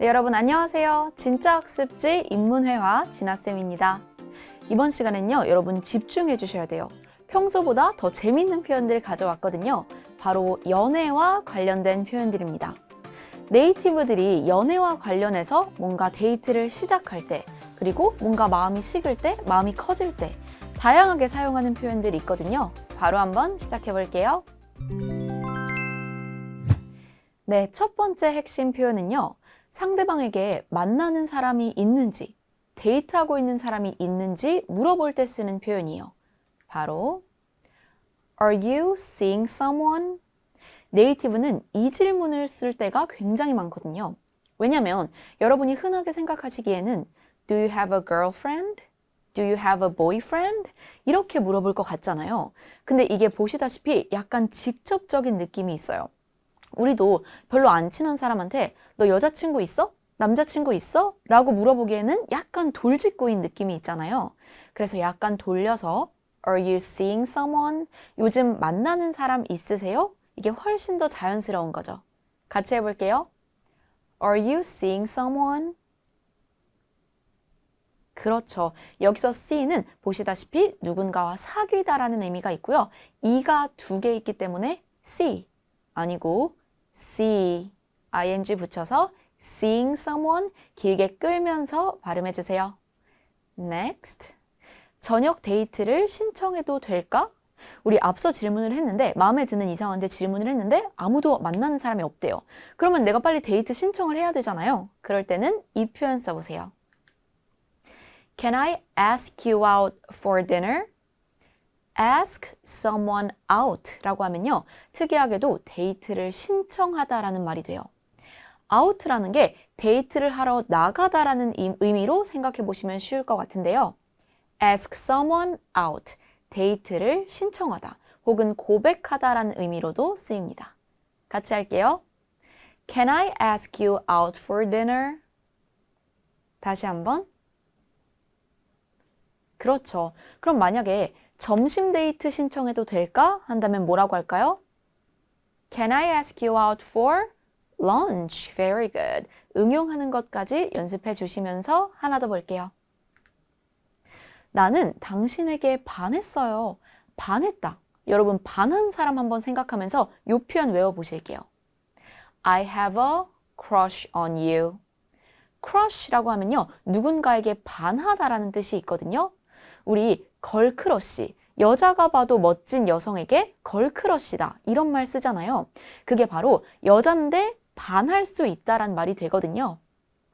네, 여러분 안녕하세요. 진짜 학습지 입문회화 진아쌤입니다. 이번 시간엔요, 여러분 집중해 주셔야 돼요. 평소보다 더 재밌는 표현들 가져왔거든요. 바로 연애와 관련된 표현들입니다. 네이티브들이 연애와 관련해서 뭔가 데이트를 시작할 때, 그리고 뭔가 마음이 식을 때, 마음이 커질 때, 다양하게 사용하는 표현들이 있거든요. 바로 한번 시작해 볼게요. 네, 첫 번째 핵심 표현은요. 상대방에게 만나는 사람이 있는지, 데이트하고 있는 사람이 있는지 물어볼 때 쓰는 표현이에요. 바로 Are you seeing someone? 네이티브는 이 질문을 쓸 때가 굉장히 많거든요. 왜냐면 여러분이 흔하게 생각하시기에는 Do you have a girlfriend? Do you have a boyfriend? 이렇게 물어볼 것 같잖아요. 근데 이게 보시다시피 약간 직접적인 느낌이 있어요. 우리도 별로 안 친한 사람한테 너 여자친구 있어? 남자친구 있어? 라고 물어보기에는 약간 돌직구인 느낌이 있잖아요. 그래서 약간 돌려서 Are you seeing someone? 요즘 만나는 사람 있으세요? 이게 훨씬 더 자연스러운 거죠. 같이 해볼게요. Are you seeing someone? 그렇죠. 여기서 see는 보시다시피 누군가와 사귀다라는 의미가 있고요. 이가 두 개 있기 때문에 see 아니고 see ing 붙여서 seeing someone 길게 끌면서 발음해 주세요. Next. 저녁 데이트를 신청해도 될까? 우리 앞서 질문을 했는데 마음에 드는 이상한데 질문을 했는데 아무도 만나는 사람이 없대요. 그러면 내가 빨리 데이트 신청을 해야 되잖아요. 그럴 때는 이 표현 써보세요. Can I ask you out for dinner? Ask someone out 라고 하면요. 특이하게도 데이트를 신청하다라는 말이 돼요. out라는 게 데이트를 하러 나가다라는 의미로 생각해 보시면 쉬울 것 같은데요. ask someone out. 데이트를 신청하다 혹은 고백하다라는 의미로도 쓰입니다. 같이 할게요. Can I ask you out for dinner? 다시 한번. 그렇죠. 그럼 만약에 점심 데이트 신청해도 될까? 한다면 뭐라고 할까요? Can I ask you out for lunch? Very good. 응용하는 것까지 연습해 주시면서 하나 더 볼게요. 나는 당신에게 반했어요. 반했다. 여러분 반한 사람 한번 생각하면서 이 표현 외워보실게요. I have a crush on you. crush라고 하면요. 누군가에게 반하다라는 뜻이 있거든요. 우리 걸크러쉬, 여자가 봐도 멋진 여성에게 걸크러쉬다 이런 말 쓰잖아요. 그게 바로 여잔데 반할 수 있다란 말이 되거든요.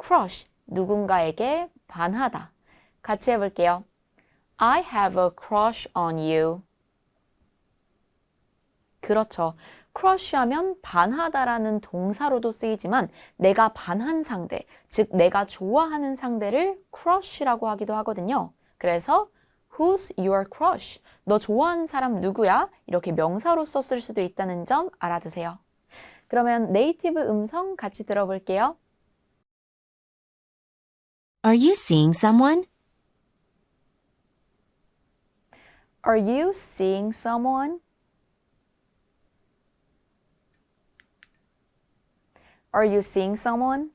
crush, 누군가에게 반하다. 같이 해볼게요. I have a crush on you. 그렇죠. crush 하면 반하다라는 동사로도 쓰이지만 내가 반한 상대, 즉 내가 좋아하는 상대를 crush라고 하기도 하거든요. 그래서 Who's your crush? 너 좋아하는 사람 누구야? 이렇게 명사로 썼을 수도 있다는 점 알아두세요. 그러면 네이티브 음성 같이 들어볼게요. Are you seeing someone? Are you seeing someone? Are you seeing someone?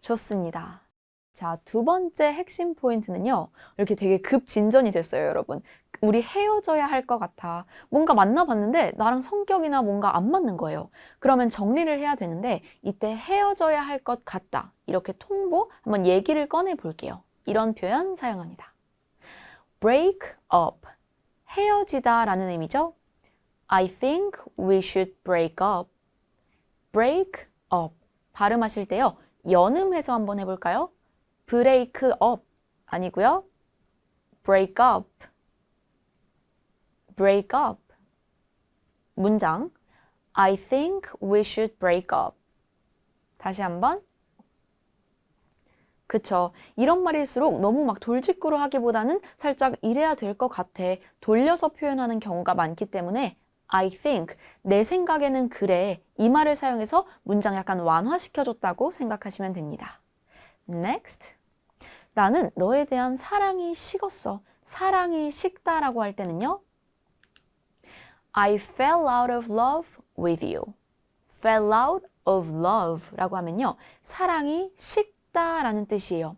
좋습니다. 자, 두 번째 핵심 포인트는요. 이렇게 되게 급진전이 됐어요, 여러분. 우리 헤어져야 할 것 같아. 뭔가 만나봤는데 나랑 성격이나 뭔가 안 맞는 거예요. 그러면 정리를 해야 되는데 이때 헤어져야 할 것 같다. 이렇게 통보 한번 얘기를 꺼내 볼게요. 이런 표현 사용합니다. break up. 헤어지다 라는 의미죠. I think we should break up. break up. 발음하실 때요. 연음해서 한번 해볼까요? Break up 아니고요. break up. break up. 문장 I think we should break up. 다시 한번. 그쵸. 이런 말일수록 너무 막 돌직구로 하기보다는 살짝 이래야 될 것 같아. 돌려서 표현하는 경우가 많기 때문에 I think, 내 생각에는 그래. 이 말을 사용해서 문장 약간 완화시켜줬다고 생각하시면 됩니다. Next. 나는 너에 대한 사랑이 식었어. 사랑이 식다라고 할 때는요. I fell out of love with you. fell out of love 라고 하면요. 사랑이 식다라는 뜻이에요.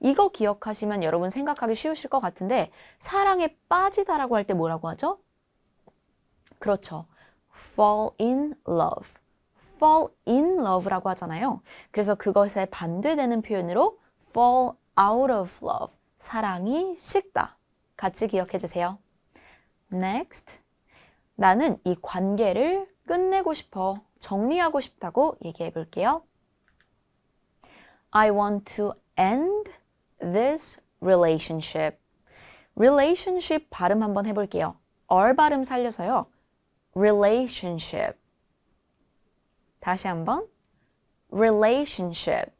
이거 기억하시면 여러분 생각하기 쉬우실 것 같은데 사랑에 빠지다라고 할 때 뭐라고 하죠? 그렇죠. fall in love. fall in love라고 하잖아요. 그래서 그것에 반대되는 표현으로 fall out of love. 사랑이 식다. 같이 기억해 주세요. Next. 나는 이 관계를 끝내고 싶어. 정리하고 싶다고 얘기해 볼게요. I want to end this relationship. relationship 발음 한번 해 볼게요. 얼 발음 살려서요. relationship. 다시 한번. relationship.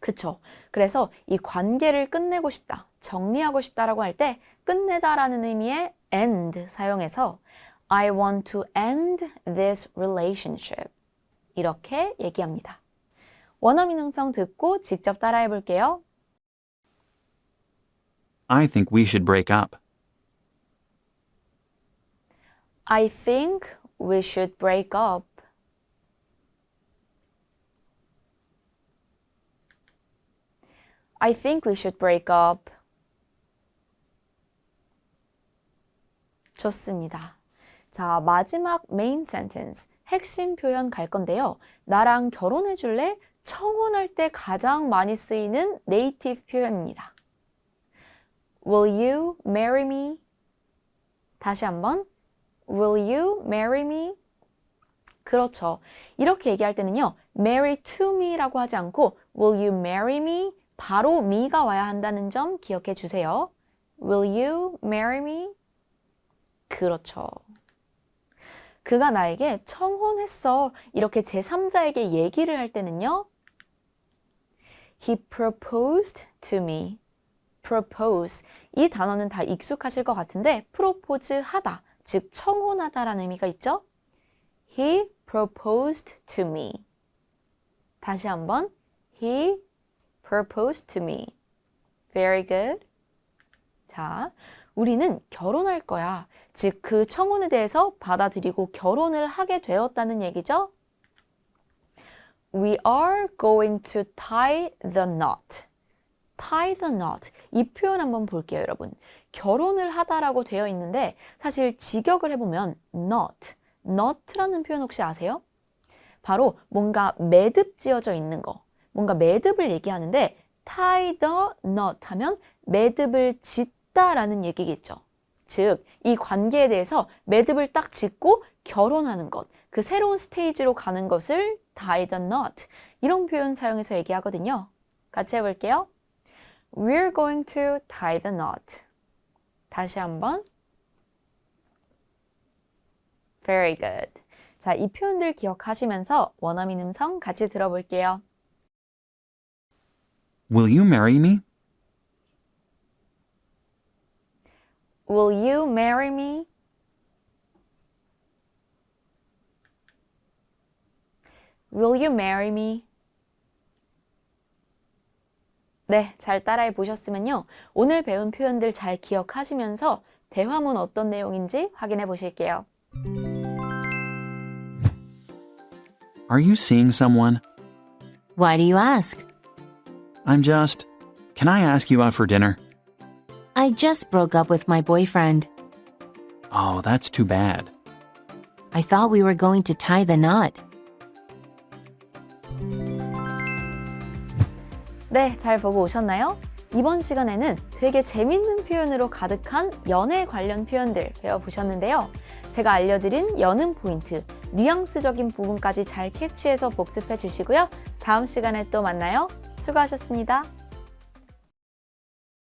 그쵸. 그래서 이 관계를 끝내고 싶다, 정리하고 싶다라고 할 때 끝내다라는 의미의 end 사용해서 I want to end this relationship. 이렇게 얘기합니다. 원어민 음성 듣고 직접 따라해 볼게요. I think we should break up. I think we should break up. I think we should break up. 좋습니다. 자, 마지막 메인 센텐스. 핵심 표현 갈 건데요. 나랑 결혼해 줄래? 청혼할 때 가장 많이 쓰이는 네이티브 표현입니다. Will you marry me? 다시 한번. Will you marry me? 그렇죠. 이렇게 얘기할 때는요. marry to me라고 하지 않고 will you marry me? 바로 me가 와야 한다는 점 기억해 주세요. Will you marry me? 그렇죠. 그가 나에게 청혼했어. 이렇게 제3자에게 얘기를 할 때는요. He proposed to me. propose. 이 단어는 다 익숙하실 것 같은데 프로포즈 하다, 즉 청혼하다라는 의미가 있죠? He proposed to me. 다시 한번. He proposed to me. Very good. 자, 우리는 결혼할 거야. 즉, 그 청혼에 대해서 받아들이고 결혼을 하게 되었다는 얘기죠? We are going to tie the knot. tie the knot. 이 표현 한번 볼게요, 여러분. 결혼을 하다라고 되어 있는데 사실 직역을 해보면 knot, knot라는 표현 혹시 아세요? 바로 뭔가 매듭 지어져 있는 거, 뭔가 매듭을 얘기하는데 tie the knot 하면 매듭을 짓다라는 얘기겠죠. 즉, 이 관계에 대해서 매듭을 딱 짓고 결혼하는 것, 그 새로운 스테이지로 가는 것을 tie the knot 이런 표현 사용해서 얘기하거든요. 같이 해볼게요. We're going to tie the knot. 다시 한번. Very good. 자, 이 표현들 기억하시면서 원어민 음성 같이 들어볼게요. Will you marry me? Will you marry me? Will you marry me? 네, 잘 따라해 보셨으면요. 오늘 배운 표현들 잘 기억하시면서 대화문 어떤 내용인지 확인해 보실게요. Are you seeing someone? Why do you ask? I'm just. Can I ask you out for dinner? I just broke up with my boyfriend. Oh, that's too bad. I thought we were going to tie the knot. 네, 잘 보고 오셨나요? 이번 시간에는 되게 재밌는 표현으로 가득한 연애 관련 표현들 배워보셨는데요. 제가 알려드린 여는 포인트, 뉘앙스적인 부분까지 잘 캐치해서 복습해 주시고요. 다음 시간에 또 만나요. 수고하셨습니다.